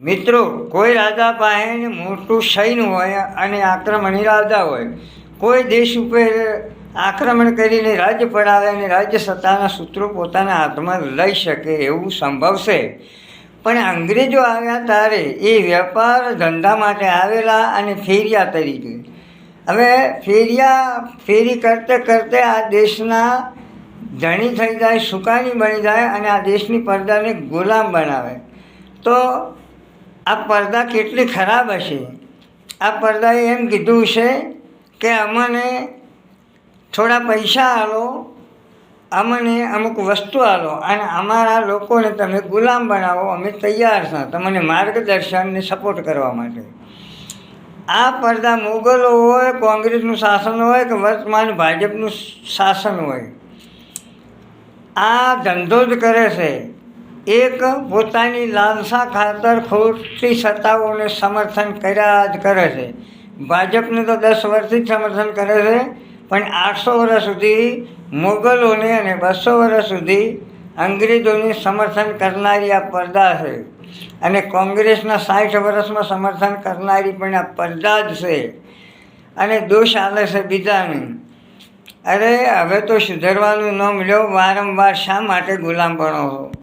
મિત્રો, કોઈ રાજા પાસે મોટું સૈન્ય હોય અને આક્રમણી રાજા હોય, કોઈ દેશ ઉપર આક્રમણ કરીને રાજ્ય પડાવે અને રાજ્ય સત્તાના સૂત્રો પોતાના હાથમાં લઈ શકે એવું સંભવ છે. પણ અંગ્રેજો આવ્યા ત્યારે એ વેપાર ધંધા માટે આવેલા અને ફેરિયા તરીકે. હવે ફેરિયા, ફેરી કરતે કરતે આ દેશના ધણી થઈ જાય, સુકાની બની જાય અને આ દેશની પ્રજાને ગુલામ બનાવે. તો આ પડદા કેટલી ખરાબ હશે? આ પડદાએ એમ કીધું છે કે અમને થોડા પૈસા આલો, અમને અમુક વસ્તુ આલો અને અમારા લોકોને તમે ગુલામ બનાવો, અમે તૈયાર છે તમને માર્ગદર્શનને સપોર્ટ કરવા માટે. આ પડદા મુગલો હોય, કોંગ્રેસનું શાસન હોય કે વર્તમાન ભાજપનું શાસન હોય, આ ધંધો જ કરે છે. એક પોતાની લાલસા ખાતર ખોટી સત્તાઓને સમર્થન કર્યા જ કરે છે. ભાજપને તો દસ વર્ષથી જ સમર્થન કરે છે, પણ આઠસો વર્ષ સુધી મુગલોને અને બસો વર્ષ સુધી અંગ્રેજોને સમર્થન કરનારી આ પડદા છે. અને કોંગ્રેસના સાઠ વર્ષમાં સમર્થન કરનારી પણ આ પડદા જ છે. અને દોષ આલે છે બીજાને. અરે, હવે તો સુધરવાનું ન મળ્યો, વારંવાર શા માટે ગુલામ બનો છો?